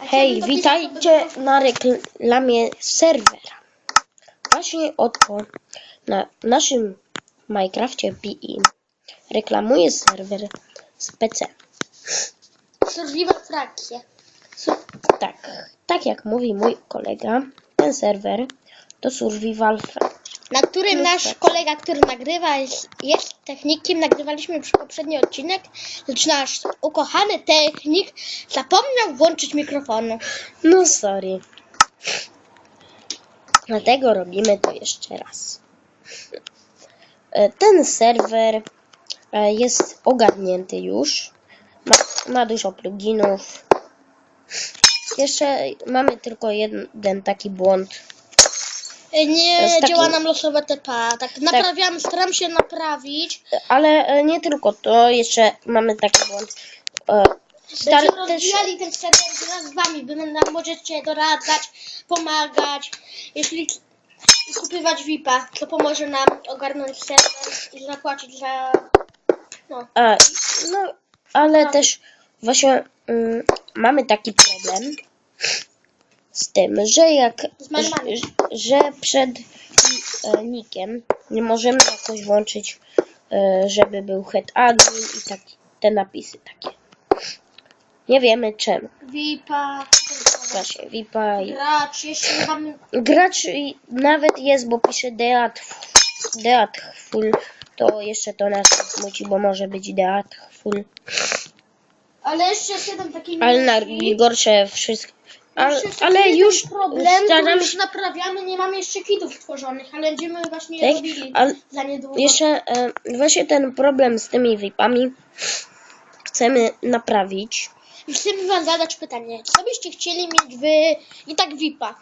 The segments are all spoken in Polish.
Hej, witajcie na reklamie serwera. Właśnie oto na naszym Minecrafcie PI reklamuje serwer z PC. Survival. Su- Tak, tak jak mówi mój kolega, ten serwer to survival fra- Na którym No nasz tak. kolega, który nagrywa, jest, technikiem. Nagrywaliśmy już poprzedni odcinek, lecz nasz ukochany technik zapomniał włączyć mikrofonu. No sorry. Dlatego robimy to jeszcze raz. E, Ten serwer e, jest ogarnięty już. Ma, ma dużo pluginów. Jeszcze mamy tylko jeden taki błąd. Nie jest taki- działa nam losowe TP. Tak naprawiamy, staram się naprawić. Ale e, nie tylko to, jeszcze mamy taki błąd. E, Stary, Będziemy też, rozwijali ten serwer wraz z wami, by nam możecie doradzać, pomagać. Jeśli i kupywać VIP-a, to pomoże nam ogarnąć serwer i zapłacić za... No. No, ale też właśnie mm, mamy taki problem z tym, że jak że, że przed nikiem nie możemy jakoś włączyć, e, żeby był head admin i tak, te napisy takie. Nie wiemy czemu. VIP-a, Właśnie VIPa i gracz, jeśli mamy... gracz nawet jest, bo pisze Deat Deat full, to jeszcze to nas smuci, bo może być Deat full. Ale jeszcze jest jeden taki Ale na minusik. gorsze wszystko. Ale, już problem, staram już naprawiamy, nie mamy jeszcze kitów stworzonych, ale będziemy właśnie Tak, robili za niedługo. jeszcze e, właśnie ten problem z tymi VIPami chcemy naprawić. I chcemy wam zadać pytanie, co byście chcieli mieć wy i tak VIP-a?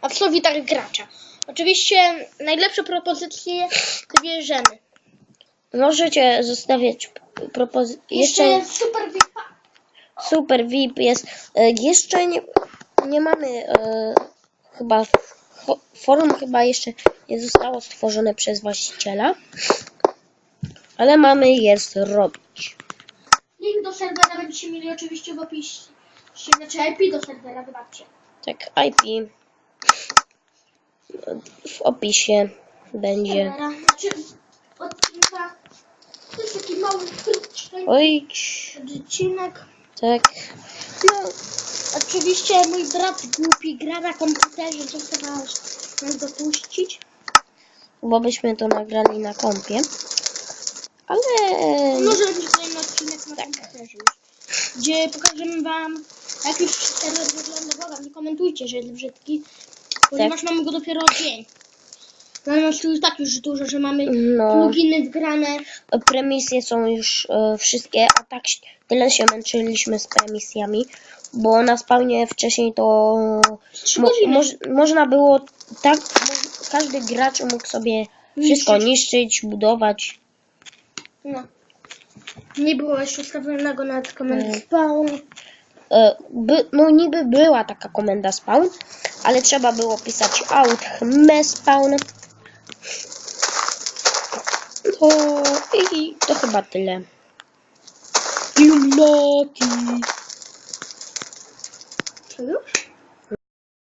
A w co tak gracza? Oczywiście najlepsze propozycje wybierzemy. Możecie zostawiać propozycje. Jeszcze, Jeszcze super. Super VIP jest. E, jeszcze nie, nie mamy e, chyba fo- forum chyba jeszcze nie zostało stworzone przez właściciela. Ale mamy je zrobić. Link do serwera będziecie mieli oczywiście w opisie. Znaczy IP do serwera, wybaczcie. Tak, IP w opisie będzie. Znaczy odcinka. To jest taki mały krótki Oj, odcinek. Tak. No, oczywiście mój brat głupi gra na komputerze, nie chce nas, dopuścić. bo byśmy to nagrali na kompie. Ale Może być kolejny odcinek na komputerze już, gdzie pokażemy wam, jak już serwer wygląda. Błagam, nie komentujcie, że jest brzydki, ponieważ mamy go dopiero dzień. Mamy nas już tak już dużo, że mamy no, pluginy wgrane. premisje są już e, wszystkie, a tak ś- tyle się męczyliśmy z premisjami, bo na spawnie wcześniej to mo, godziny. moż, można było tak, mo, każdy gracz mógł sobie wszystko Niszczyć. niszczyć, budować. No. Nie było jeszcze ustawionego nawet komendy Mm. spawn. E, by, no niby była taka komenda spawn, ale trzeba było pisać out me spawn. To i to chyba tyle. Illuminati. To już?